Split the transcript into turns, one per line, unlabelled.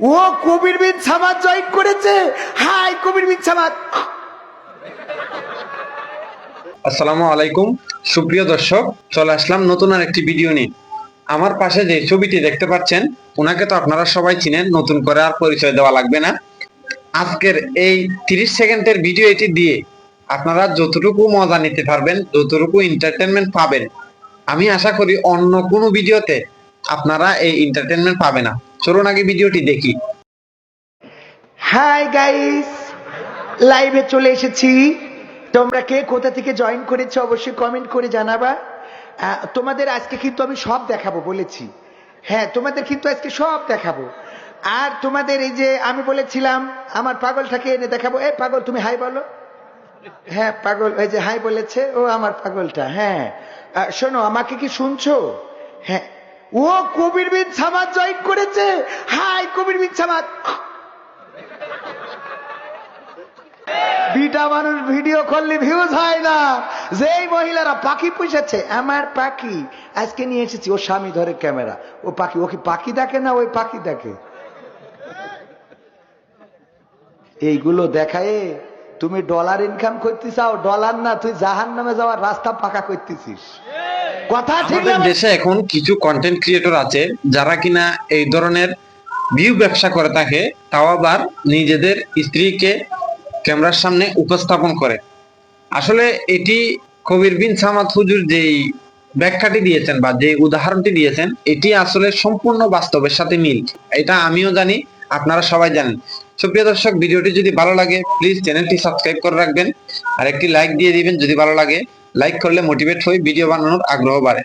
ও কবির বিন Samad join করেছে। Hi Kabir বিন সামাদ।
আসসালামু আলাইকুম। সুপ্রিয় দর্শক, চলে আসলাম নতুন আর একটি ভিডিও নিয়ে। আমার পাশে যে ছবিটি দেখতে পাচ্ছেন ওনাকে তো আপনারা সবাই চিনেন, নতুন করে আর পরিচয় দেওয়া লাগবে না। আজকের এই 30 সেকেন্ডের ভিডিও এটি দিয়ে আপনারা যতটুকু মজা নিতে পারবেন, যতটুকু এন্টারটেনমেন্ট পাবেন, আমি আশা করি অন্য কোনো ভিডিওতে আপনারা এই এন্টারটেনমেন্ট পাবে না। চলুন আগে ভিডিওটি দেখি।
হাই গাইস লাইভে চলে এসেছি। তোমরা কে কোথা থেকে জয়েন করেছ অবশ্যই কমেন্ট করে জানাবা। তোমাদের আজকে কিন্তু আমি সব দেখাবো বলেছি। হ্যাঁ তোমাদের কিন্তু আজকে সব দেখাবো। আর তোমাদের এই যে আমি বলেছিলাম, আমার পাগলটাকে এনে দেখাবো। এ পাগল, তুমি হাই বলো। হ্যাঁ পাগল, এই যে হাই বলেছে, ও আমার পাগলটা হ্যাঁ। শোনো, আমাকে কি শুনছো? হ্যাঁ। ও কবির বিন সামাদ করেছে হাই, কবির সামাদ বিটা মানুষ ভিডিও করলে ভিউজ হয় না। যেই মহিলারা পাখি পুষেছে, আমার পাখি। আজকে নিয়ে এসেছি ও স্বামী ধরে ক্যামেরা। ও পাখি, ও কি পাখি দেখে না ওই পাখি দেখে? এইগুলো দেখায় তুমি ডলার ইনকাম করতে চাও ডলার না, তুই জাহান নামে যাওয়ার রাস্তা পাকা করতেছিস। কথা ঠিক না
দেশে এখন কিছু কন্টেন্ট ক্রিয়েটর আছে যারা কিনা এই ধরনের ভিউ ব্যবসা করে থাকে তাও আবার নিজেদের স্ত্রীকে ক্যামেরার সামনে উপস্থাপন করে। আসলে এটি কবির বিন সামাদ হুজুর যেই ব্যাখ্যাটি দিয়েছেন বা যে উদাহরণটি দিয়েছেন এটি আসলে সম্পূর্ণ বাস্তবের সাথে মিল। এটা আমিও জানি আপনারা সবাই জানেন। সুপ্রিয় দর্শক ভিডিওটি যদি ভালো লাগে প্লিজ চ্যানেলটি সাবস্ক্রাইব করে রাখবেন। আর একটি লাইক দিয়ে দিবেন যদি ভালো লাগে। লাইক করলে মোটিভেট হয়ে ভিডিও বানানোর আগ্রহ বাড়ে।